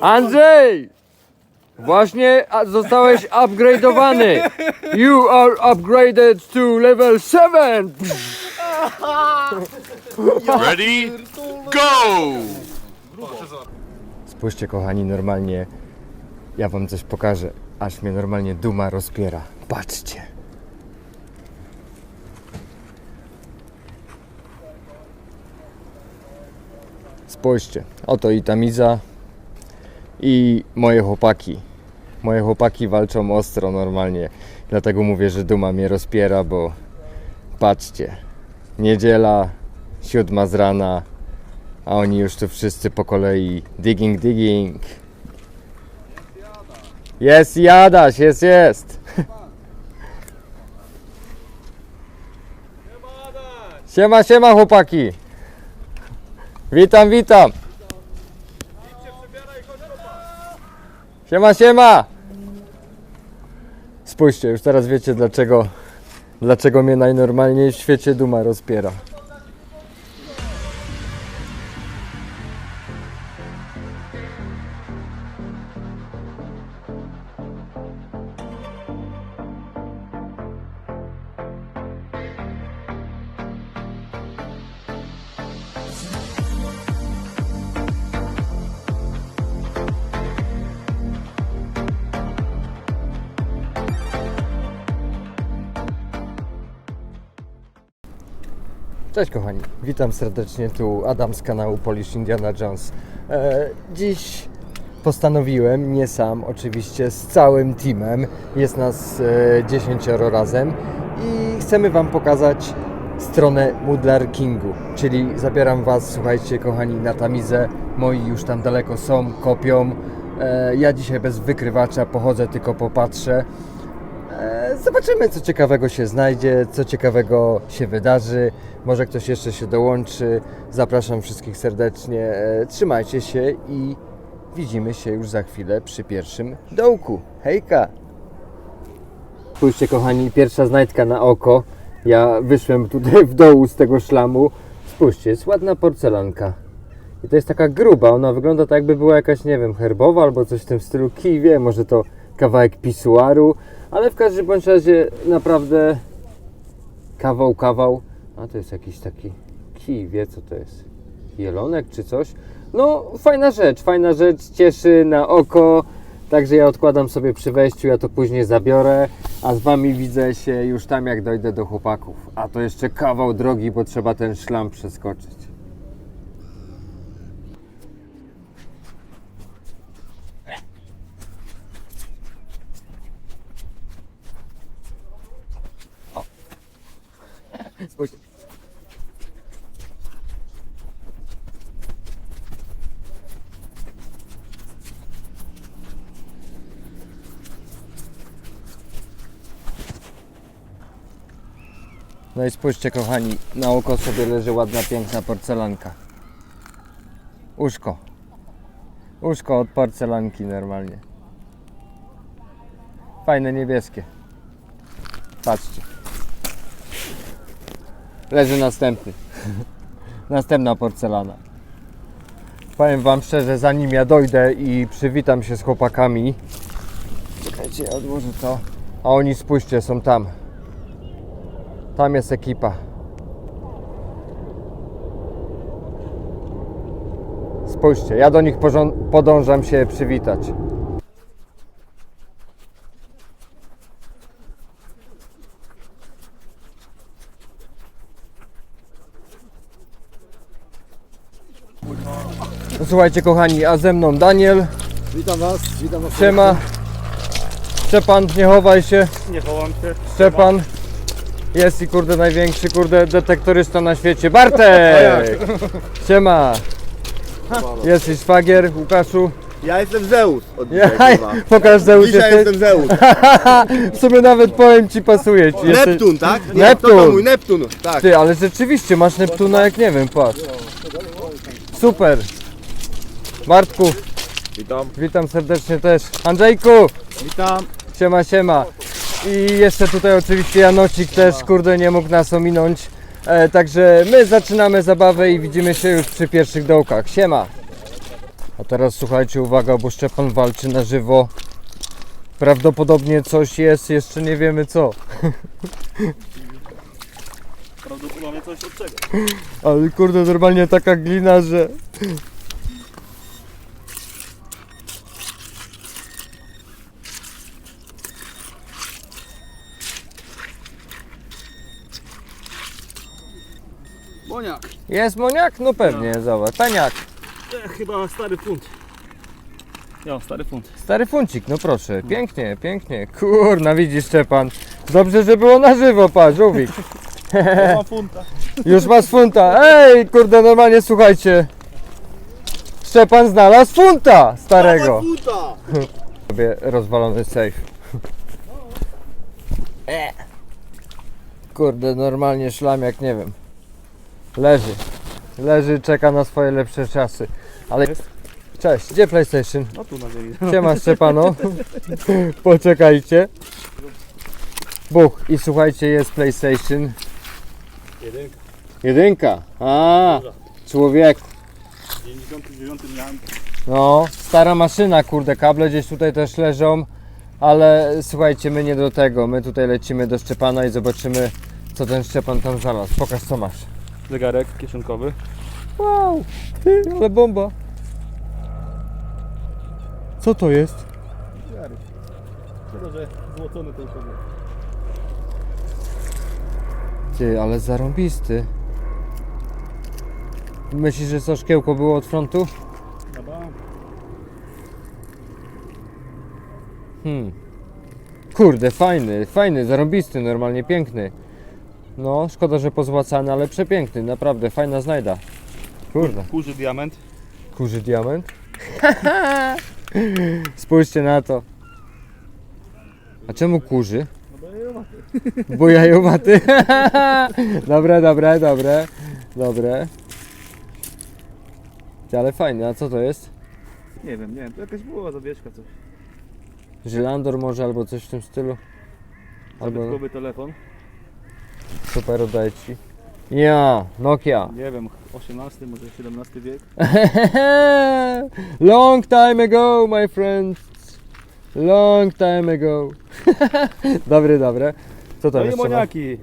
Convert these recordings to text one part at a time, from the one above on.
Andrzej! Właśnie a, zostałeś upgrade'owany. You are upgraded to level 7. Ready? Go! Spójrzcie kochani, normalnie ja wam coś pokażę, aż mnie normalnie duma rozpiera. Patrzcie. Spójrzcie, oto i Tamiza i moje chłopaki. Moje chłopaki walczą ostro normalnie, dlatego mówię, że duma mnie rozpiera, bo patrzcie, niedziela, siódma z rana, a oni już tu wszyscy po kolei digging, digging. Jest jadaś, jest, jest. Siema, siema chłopaki. Witam, witam. Siema, siema. Spójrzcie, już teraz wiecie dlaczego, dlaczego mnie najnormalniej w świecie duma rozpiera. Cześć kochani, witam serdecznie, tu Adam z kanału Polish Indiana Jones. E, dziś postanowiłem, nie sam oczywiście, z całym teamem, jest nas e, 10 razem i chcemy Wam pokazać stronę Moodlar Kingu, czyli zabieram Was, słuchajcie kochani, na tamizę, moi już tam daleko są, kopią. E, ja dzisiaj bez wykrywacza pochodzę, tylko popatrzę. Zobaczymy, co ciekawego się znajdzie, co ciekawego się wydarzy. Może ktoś jeszcze się dołączy. Zapraszam wszystkich serdecznie. E, Trzymajcie się i widzimy się już za chwilę przy pierwszym dołku. Hejka! Spójrzcie, kochani, pierwsza znajdka na oko. Ja wyszłem tutaj w dołu z tego szlamu. Spójrzcie, jest ładna porcelanka. I to jest taka gruba, ona wygląda tak jakby była jakaś, nie wiem, herbowa albo coś w tym stylu. Kij wie, może to kawałek pisuaru, ale w każdym bądź razie naprawdę kawał, kawał. A to jest jakiś taki kij, wie co to jest? Jelonek czy coś? No, fajna rzecz, fajna rzecz, cieszy na oko. Także ja odkładam sobie przy wejściu, ja to później zabiorę, a z Wami widzę się już tam, jak dojdę do chłopaków. A to jeszcze kawał drogi, bo trzeba ten szlam przeskoczyć. Spójrz. No i spójrzcie kochani, na oko sobie leży ładna, piękna porcelanka. Uszko. Uszko od porcelanki normalnie. Fajne niebieskie. Patrzcie. Leży następny. Następna porcelana. Powiem Wam szczerze, zanim ja dojdę i przywitam się z chłopakami. Czekajcie, odłożę to. A oni spójrzcie, są tam. Tam jest ekipa. Spójrzcie, ja do nich podążam się przywitać. Słuchajcie kochani, a ze mną Daniel, Witam Was, witam Was. Siema, Szczepan, nie chowaj się, Nie chowam się. Szczepan, jest i kurde największy kurde detektorysta na świecie, Bartek! Siema, jest i szwagier, Łukaszu, Ja jestem Zeus od ja, dzisiaj, kurwa. pokaż Zeus, Dzisiaj jesteś, jestem Zeus. w sumie nawet powiem Ci pasuje Ci. Jesteś- Neptun, tak? Nie, Neptun. To, to mój Neptun, tak. Ty, ale rzeczywiście masz Neptuna jak nie wiem, patrz. Super. Bartku, Witam. witam serdecznie też. Andrzejku, Witam. siema, siema. I jeszcze tutaj oczywiście Janocik też, kurde, nie mógł nas ominąć. E, także my zaczynamy zabawę i widzimy się już przy pierwszych dołkach. Siema. A teraz słuchajcie, uwaga, bo Szczepan walczy na żywo. Prawdopodobnie coś jest, jeszcze nie wiemy co. Prawdopodobnie coś od czego. Ale kurde, normalnie taka glina, że... Boniak. Jest moniak? No pewnie, zobacz. Peniak. E, chyba stary funt. Ja, stary funt. Stary funcik, no proszę. Pięknie, pięknie. Kurna, widzisz Szczepan. Dobrze, że było na żywo, patrz, żółwik. Mam funta. Już masz funta. Ej, kurde, normalnie słuchajcie. Szczepan znalazł funta starego. Puta! Sobie rozwalony safe. E. Kurde, normalnie szlam jak nie wiem. Leży. Leży, czeka na swoje lepsze czasy. Ale... Cześć, gdzie PlayStation? No tu na ziemi. Siema Szczepano. Poczekajcie. Buch. I słuchajcie, jest PlayStation. Jedynka. Jedynka. A, człowiek. W 99 miałem. No, stara maszyna, kurde, kable gdzieś tutaj też leżą, ale słuchajcie, my nie do tego, my tutaj lecimy do Szczepana i zobaczymy, co ten Szczepan tam znalazł. Pokaż, co masz. Zegarek kieszonkowy. Wow, ty, ale bomba. Co to jest? Szkoda, że złocony ten sobie. Ty, ale zarąbisty. Myślisz, że to szkiełko było od frontu? Na bank. Hmm. Kurde, fajny, fajny, zarąbisty, normalnie piękny. No, szkoda, że pozłacany, ale przepiękny, naprawdę, fajna znajda. Kurde, Kurzy diament. kurzy diament. Spójrzcie na to. A czemu kurzy? Bo ja Bo jajowaty. dobre, dobre, dobre, dobre. Ty, Ale fajny, a co to jest? Nie wiem, nie wiem. To jakaś była zawieszka coś. Żylandor może albo coś w tym stylu? Albo Zabytkowy telefon. Super oddaję ci. Ja, Nokia. Nie wiem, 18, może 17 wiek. Long time ago, my friends. Long time ago. dobry, dobre. Co No i jeszcze masz? moniaki.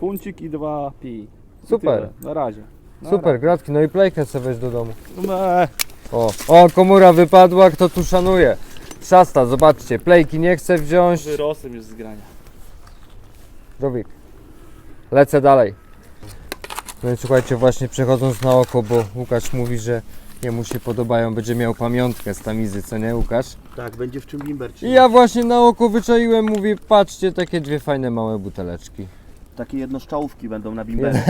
Funcik i dwa pi. I Super. tyle. Na razie. Na Super, gratki. No i playkę sobie weź do domu. razie. No, e, O, o, komura wypadła, kto tu szanuje? Szasta, zobaczcie, playki nie chce wziąć. wyrosłem już z grania. Rubik. Lecę dalej. No i słuchajcie, właśnie przechodząc na oko, bo Łukasz mówi, że jemu się podobają, będzie miał pamiątkę z tamizy, co nie Łukasz? Tak, będzie w czym bimber I ja właśnie na oko wyczaiłem, mówię, patrzcie, takie dwie fajne małe buteleczki. Takie jednoszczałówki będą na bimberze.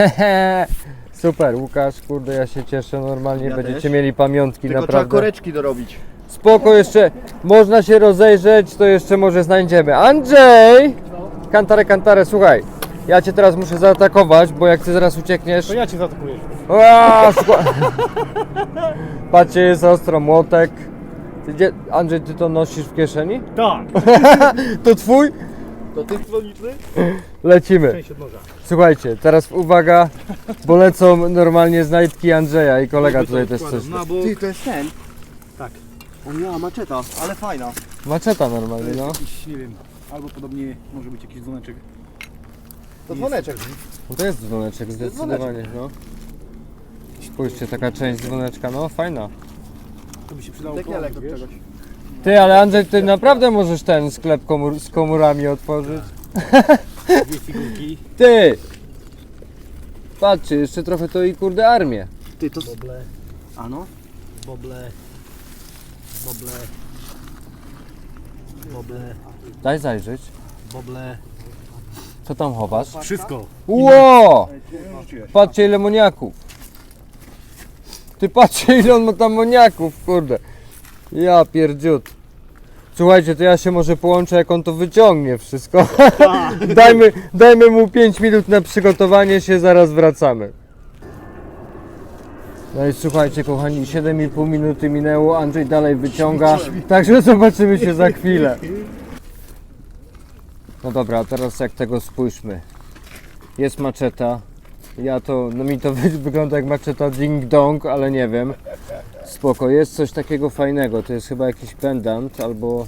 Super, Łukasz, kurde, ja się cieszę, normalnie Ja będziecie też. mieli pamiątki, Tylko trzeba naprawdę. koreczki dorobić. Spoko, jeszcze można się rozejrzeć, to jeszcze może znajdziemy. Andrzej! Kantare, kantare, słuchaj. Ja cię teraz muszę zaatakować, bo jak ty zaraz uciekniesz. To ja cię zaatakuję. Ua, skła- Patrzcie, jest ostro, młotek. Ty Gdzie, Andrzej, ty to nosisz w kieszeni? Tak. To twój? To ty dzwoniczny? Lecimy. Część od noża. Słuchajcie, teraz uwaga, bo lecą normalnie znajdki Andrzeja i kolega tutaj też coś. Na bok. Ty, to jest ten? Tak. O ja, maczeta, ale fajna. Maczeta normalnie, no. Jakiś, nie wiem, albo podobnie może być jakiś dzwoneczek. To dzwoneczek. no to jest dzwoneczek, zdecydowanie, no. Spójrzcie, taka część dzwoneczka, no fajna. To by się przydało od wiesz? czegoś. Ty, ale Andrzej, ty naprawdę możesz ten sklep komór, z komórami otworzyć? Dwie figurki. Ty! Patrzcie, jeszcze trochę to i kurde armię. Ty, to... Boble, A no? boble, boble, boble, Daj zajrzeć. boble. Co tam chowasz? Wszystko. Ło! Patrzcie ile moniaków. Ty patrzcie ile on ma tam moniaków, kurde. Ja pierdziut. Słuchajcie, to ja się może połączę jak on to wyciągnie wszystko. dajmy, dajmy mu 5 minut na przygotowanie się, zaraz wracamy. No i słuchajcie kochani, 7,5 minuty minęło, Andrzej dalej wyciąga, także zobaczymy się za chwilę. No dobra, a teraz jak tego spójrzmy. Jest maczeta, Ja to, no mi to wy- wygląda jak maczeta ding dong, ale nie wiem. Spoko, jest coś takiego fajnego. To jest chyba jakiś pendant albo.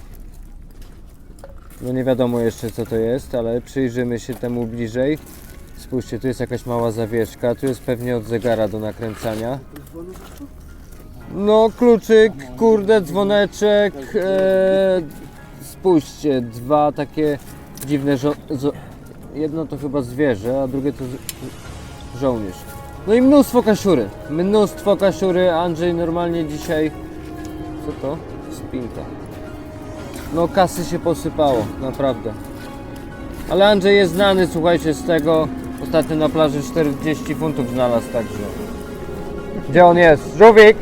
No nie wiadomo jeszcze co to jest, ale przyjrzymy się temu bliżej. Spójrzcie, tu jest jakaś mała zawieszka, tu jest pewnie od zegara do nakręcania. No kluczyk, kurde, dzwoneczek. E, spójrzcie, dwa takie dziwne żo- zo- Jedno to chyba zwierzę, a drugie to z- żołnierz. No i mnóstwo kasiury. Mnóstwo kasiury. Andrzej normalnie dzisiaj. Co to? Spinka. No kasy się posypało, naprawdę. Ale Andrzej jest znany, słuchajcie, z tego. Ostatnio na plaży 40 funtów znalazł także. Gdzie on jest? Żółwik!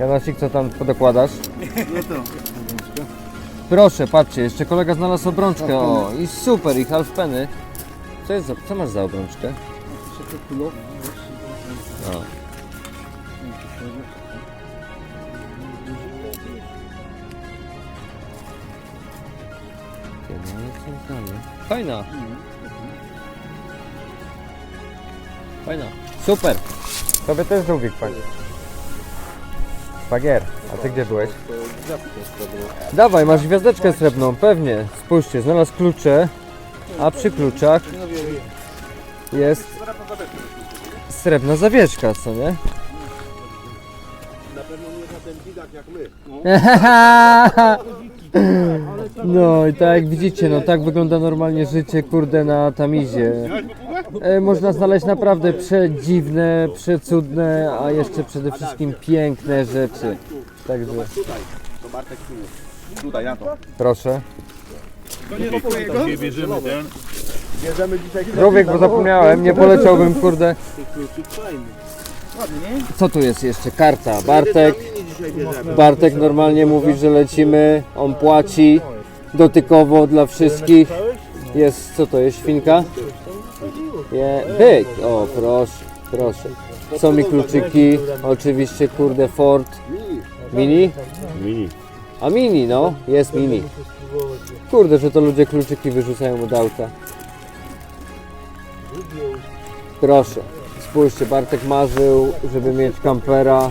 Janasik, co tam podokładasz? Proszę, patrzcie, jeszcze kolega znalazł obrączkę. O, i super, i half penny. Co, jest za, co masz za obrączkę? O. Ty, no, jest? Fajna. Fajna. Super. Tobie też żółwik fajny. Szwagier, a ty gdzie byłeś? Dawaj, masz gwiazdeczkę srebrną, pewnie. Spójrzcie, znalazł klucze, a przy kluczach jest srebrna zawieszka, co nie? Na pewno nie ten widak jak my. No i tak jak widzicie, no tak wygląda normalnie życie, kurde, na Tamizie. E, można znaleźć naprawdę przedziwne, przecudne, a jeszcze przede wszystkim piękne rzeczy. Także To Bartek. Tutaj, na to. proszę. Bierzemy. Bierzemy dzisiaj Żółwiek, bo zapomniałem, nie poleciałbym, kurde. Co tu jest jeszcze? Karta. Bartek. Bartek normalnie mówi, że lecimy, on płaci dotykowo dla wszystkich. Jest, co to jest, świnka? Je, byk. O, proszę, proszę. Są mi kluczyki, oczywiście, kurde, Ford. Mini? Mini. A mini, no, jest mini. Kurde, że to ludzie kluczyki wyrzucają od auta. Proszę, spójrzcie, Bartek marzył, żeby mieć kampera.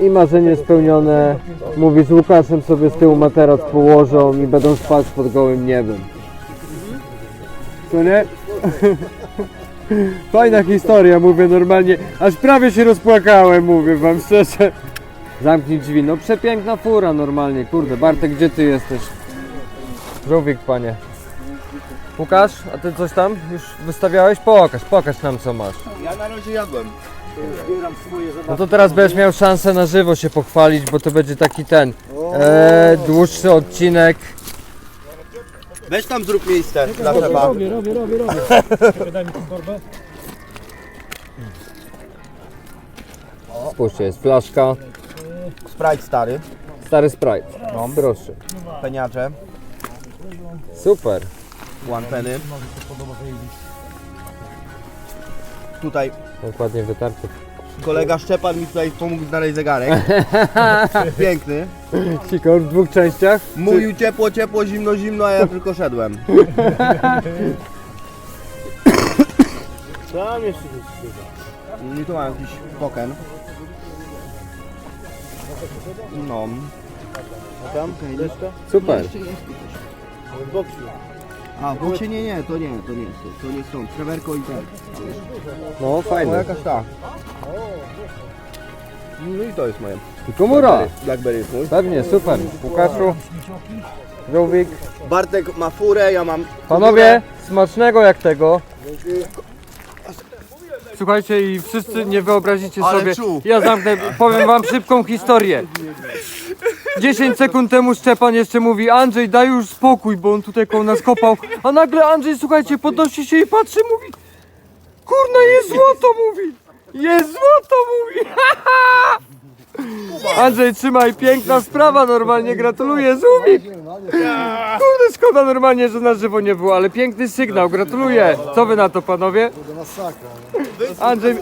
I marzenie spełnione. Mówi, z Łukaszem sobie z tyłu materac położą i będą spać pod gołym niebem. Co nie? Fajna historia, mówię normalnie. Aż prawie się rozpłakałem, mówię wam szczerze. Zamknij drzwi. No przepiękna fura normalnie. Kurde, Bartek, gdzie ty jesteś? Żółwik, panie. Łukasz, a ty coś tam już wystawiałeś? Pokaż, pokaż nam co masz. Ja na razie jadłem. No to teraz będziesz miał szansę na żywo się pochwalić, bo to będzie taki ten e, dłuższy odcinek. Weź tam zrób miejsce dla chleba. Robię, robię, robię, robię. Daj mi tą torbę. Spójrzcie, jest flaszka, Sprite stary, stary Sprite. No, proszę. peniacze, Super. one penny. Tutaj Dokładnie wytarty. Kolega Szczepan mi tutaj pomógł znaleźć zegarek. Piękny. Sikor w dwóch częściach. Mówił ciepło, ciepło, zimno, zimno, a ja tylko szedłem. Tam jeszcze jest. I tu mam jakiś poken. No. A tam? Reszta? Super. A, bo się nie, nie, to nie, to nie, to, to nie są. Trewerko i ten. No O, fajne. jakaś ta. No i to jest moje. I komura. Blackberry jest mój. Pewnie, super. Łukaszu, Żółwik. Bartek ma furę, ja mam... Panowie, smacznego jak tego. Słuchajcie i wszyscy nie wyobrazicie Ale sobie. czuł. Ja zamknę, powiem wam szybką historię. 10 sekund temu Szczepan jeszcze mówi Andrzej daj już spokój, bo on tutaj koło nas kopał. A nagle Andrzej, słuchajcie, podnosi się i patrzy, mówi Kurna, jest złoto, mówi. Jest złoto, mówi. Andrzej, trzymaj, piękna sprawa, normalnie gratuluję, Żółwik. Kurde, szkoda normalnie, że na żywo nie było, ale piękny sygnał, gratuluję. Co wy na to, panowie? Andrzej,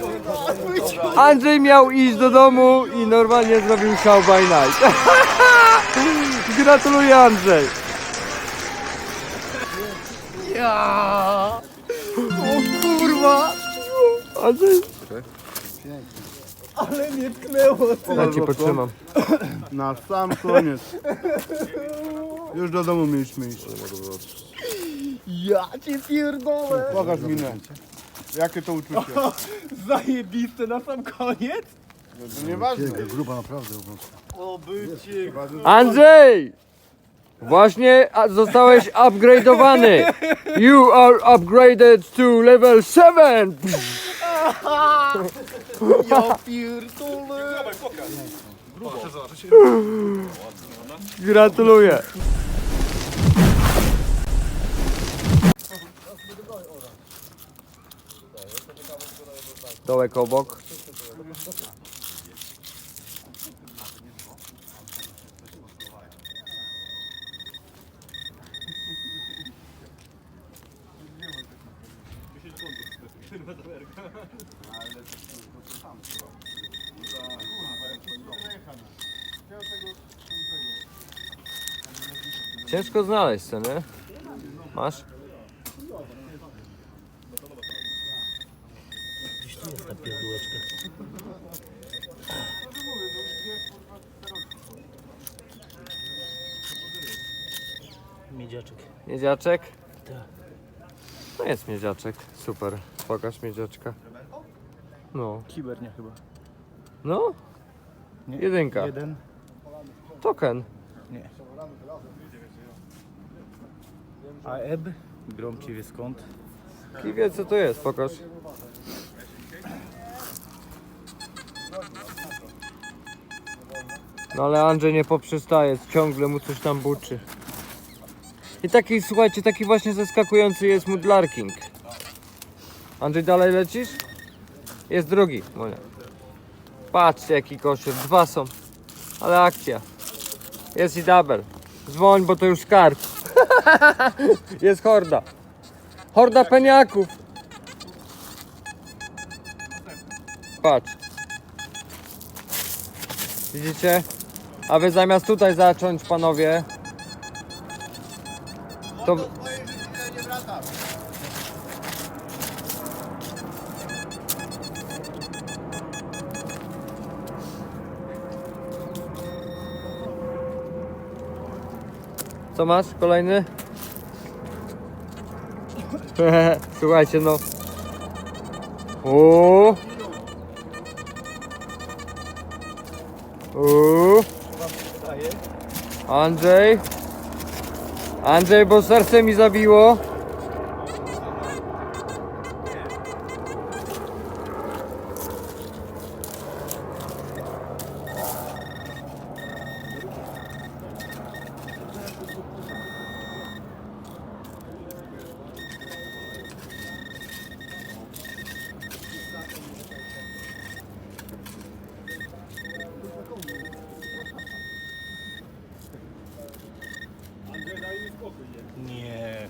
Andrzej miał iść do domu i normalnie zrobił show by night. Gratuluję, Andrzej. Ja! O kurwa! Ale mnie tknęło, ty. Ja ci potrzymam. Na sam koniec. Już do domu mieliśmy iść. Ja cię pierdolę! Pokaż minę. Jakie to uczucie? Zajebiste na sam koniec? To nieważne. O bycie. Andrzej! Właśnie a- zostałeś upgrade'owany. You are upgraded to level 7. Ja pierdolę! Gratuluję. Dołek obok. Ciężko znaleźć co nie? Masz? Gdzieś tu jest ta pierdółeczka. Miedziaczek. Miedziaczek? Tak. No jest miedziaczek, super. Pokaż miedziaczka. No. Kibernia chyba. No? Nie. Jedynka. Jeden. Token. Nie. A Eb? Grom ci wie skąd. I wie co to jest, pokaż. No ale Andrzej nie poprzestaje, ciągle mu coś tam buczy. I taki, słuchajcie, taki właśnie zaskakujący jest Mudlarking. Andrzej, dalej lecisz? Jest drugi. Patrzcie jaki koszyk, dwa są. Ale akcja. Jest i double. Dzwoń, bo to już skarb. jest horda. Horda peniaków. Patrz. Widzicie? A wy zamiast tutaj zacząć, panowie, to... Co masz? Kolejny? Słuchajcie, no. Uuu. Uuu. Andrzej. Andrzej, bo serce mi zabiło. Nie.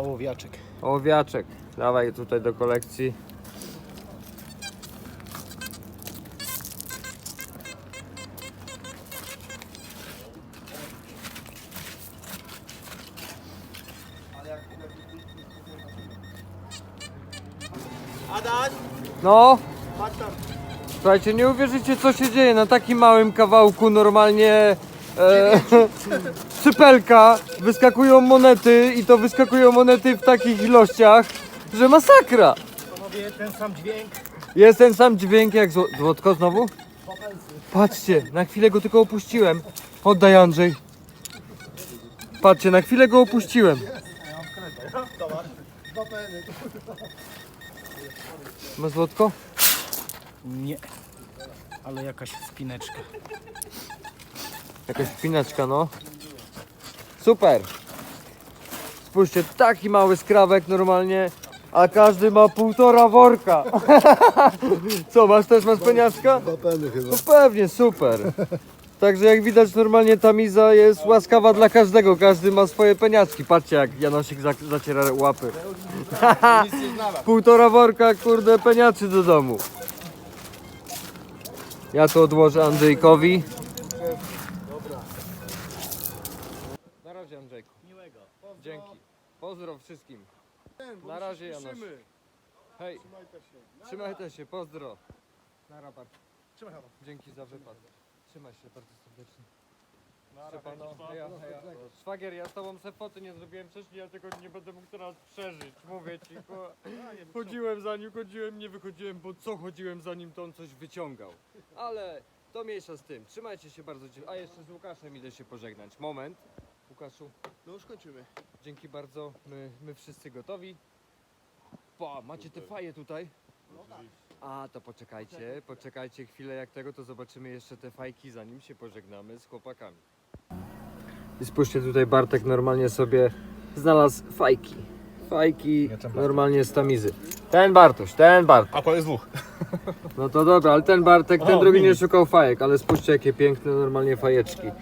Ołowiaczek. Owiaczek. Dawaj tutaj do kolekcji. Adaś! No, Patrz tam. słuchajcie, nie uwierzycie co się dzieje na takim małym kawałku normalnie e, sypelka, wyskakują monety i to wyskakują monety w takich ilościach, że masakra. Panowie, ten sam dźwięk. Jest ten sam dźwięk jak zło- złotko znowu? Patrzcie, na chwilę go tylko opuściłem. Oddaj Andrzej. Patrzcie, na chwilę go opuściłem. Ma złotko? Nie. Ale jakaś spineczka. Jakaś spinaczka, no. Super. Spójrzcie, taki mały skrawek normalnie, a każdy ma półtora worka. Co, masz też masz peniaczka? No pewnie, super. Także jak widać normalnie ta miza jest łaskawa dla każdego, każdy ma swoje peniaczki. Patrzcie jak Janosik za- zaciera łapy. Półtora worka, kurde, peniaczy do domu. Ja to odłożę Andrzejkowi. Na razie Andrzejku. Miłego. Dzięki. Pozdro wszystkim. Ten, bo Na my razie, spieszymy. Hej, Trzymaj też się. trzymajcie się, pozdro. Na rabat. Trzymaj. Dzięki za wypad. Trzymaj się bardzo serdecznie. Na Szczepano, heja. Szwagier, ja z tobą se foty nie zrobiłem wcześniej, ja tego nie będę mógł teraz przeżyć. Mówię ci, bo chodziłem za nim, chodziłem, nie wychodziłem, bo co chodziłem za nim, to on coś wyciągał. Ale to mniejsza z tym. Trzymajcie się bardzo. cie- A jeszcze z Łukaszem idę się pożegnać. Moment. Łukaszu, No już kończymy. dzięki bardzo. My, my wszyscy gotowi. Pa, macie te faje tutaj? A, to poczekajcie, poczekajcie chwilę jak tego, to zobaczymy jeszcze te fajki, zanim się pożegnamy z chłopakami. I spójrzcie tutaj, Bartek normalnie sobie znalazł fajki. Fajki normalnie z tamizy. Ten Bartoś, ten Bartek. A to jest dwóch. No to dobra, ale ten Bartek, ten O, drugi nie szukał fajek, ale spójrzcie jakie piękne normalnie fajeczki. E,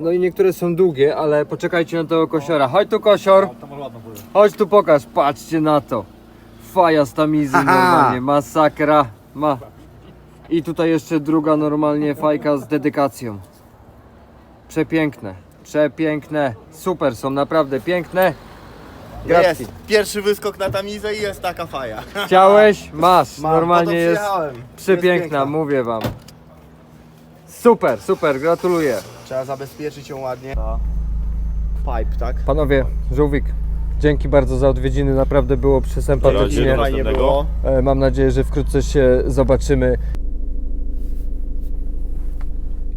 no i niektóre są długie, ale poczekajcie na tego kosiora. Chodź tu kosior. Było. Chodź tu pokaż, patrzcie na to. Faja z tamizy normalnie, masakra. Ma. I tutaj jeszcze druga normalnie fajka z dedykacją. Przepiękne, przepiękne, super są, naprawdę piękne. Gratki. Jest. Pierwszy wyskok na tamizę i jest taka faja. Chciałeś? Masz, Mam, po to normalnie jest przyjechałem. przepiękna, Jest piękna. mówię wam. Super, super, gratuluję. Trzeba zabezpieczyć ją ładnie. Pipe, tak? Panowie, żółwik, dzięki bardzo za odwiedziny, naprawdę było przesympatycznie. Fajnie następnego. było. E, Mam nadzieję, że wkrótce się zobaczymy.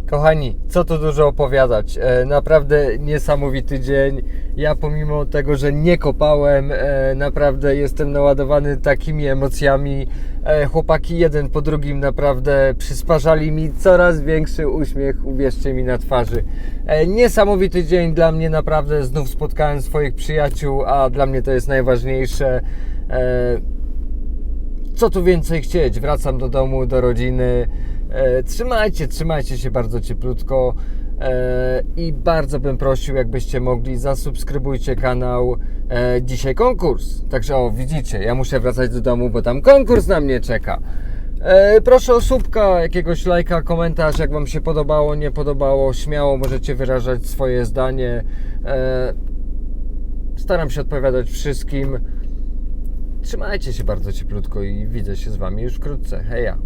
Kochani, co tu dużo opowiadać. E, Naprawdę niesamowity dzień. Ja pomimo tego, że nie kopałem, e, naprawdę jestem naładowany takimi emocjami. E, Chłopaki jeden po drugim naprawdę przysparzali mi coraz większy uśmiech, uwierzcie mi, na twarzy. Niesamowity dzień dla mnie, naprawdę znów spotkałem swoich przyjaciół, a dla mnie to jest najważniejsze. Co tu więcej chcieć? Wracam do domu, do rodziny. E, trzymajcie, trzymajcie się bardzo cieplutko. E, I bardzo bym prosił, jakbyście mogli, zasubskrybujcie kanał. E, dzisiaj konkurs. Także o, widzicie, ja muszę wracać do domu, bo tam konkurs na mnie czeka. Proszę o subka, jakiegoś lajka, komentarz, jak Wam się podobało, nie podobało. Śmiało możecie wyrażać swoje zdanie. Staram się odpowiadać wszystkim. Trzymajcie się bardzo cieplutko i widzę się z Wami już wkrótce. Heja!